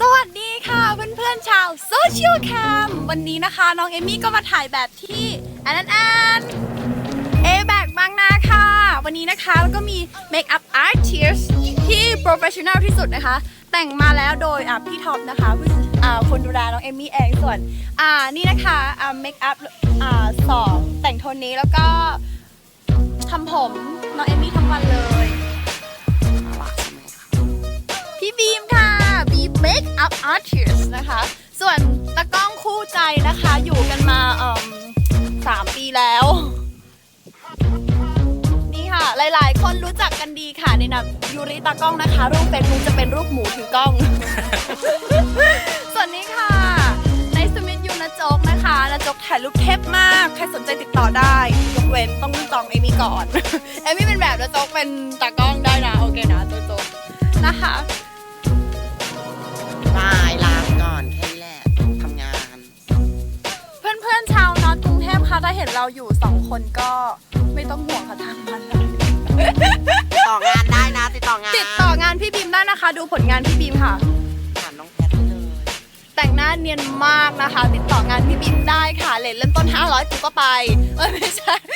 สวัสดีค่ะเพื่อนๆชาวโซเชียลแคมวันนี้นะคะน้องเอมี่ก็มาถ่ายแบบที่แอนแอนเอแบกบางนาค่ะ วันนี้นะคะแล้วก็มีเมคอัพอาร์ติสที่โปรเฟชชั่นแนลที่สุดนะคะ แต่งมาแล้วโดยอะพี่ท็อปนะคะผู้อ่าคนดูแลน้องเอมี่เองส่วนอ่านี่นะคะอ่าเมคอัพอ่าสองแต่งโทนนี้แล้วก็ทำผมน้องเอมี่ทั้งวันเลย บีมค่ะ บีม Make Up Artist นะคะ ส่วนตะกล้องคู่ใจนะคะ อยู่กันมาเอ่มสามปีแล้ว นี่ค่ะ หลายๆ คนรู้จักกันดีค่ะในนามยูริตากล้องนะคะ รูปเฟซบุ๊กจะเป็นรูปหมูถือกล้อง ส่วนนี้ค่ะ ในสมิธยูนะโจกนะคะนะโจกถ่ายรูปเทพมาก ใครสนใจติดต่อได้ ยกเว้นต้องจองเอมี่ก่อน เอมี่เป็นแบบนะโจกเป็นตากล้องได้นะ โอเคนะ นเราอยู่สองคนก็ไม่ต้องห่วงค่ะทางมันเลยต่องานได้นะ ติดต่องานติดต่องานพี่บีมได้นะคะ ดูผลงานพี่บีมค่ะ ถามน้องแพทได้เลย แต่งหน้าเนียนมากนะคะ ติดต่องานพี่บีมได้ค่ะเลทเริ่มต้น 500กูก็ไป เออไม่ใช่ค่ะ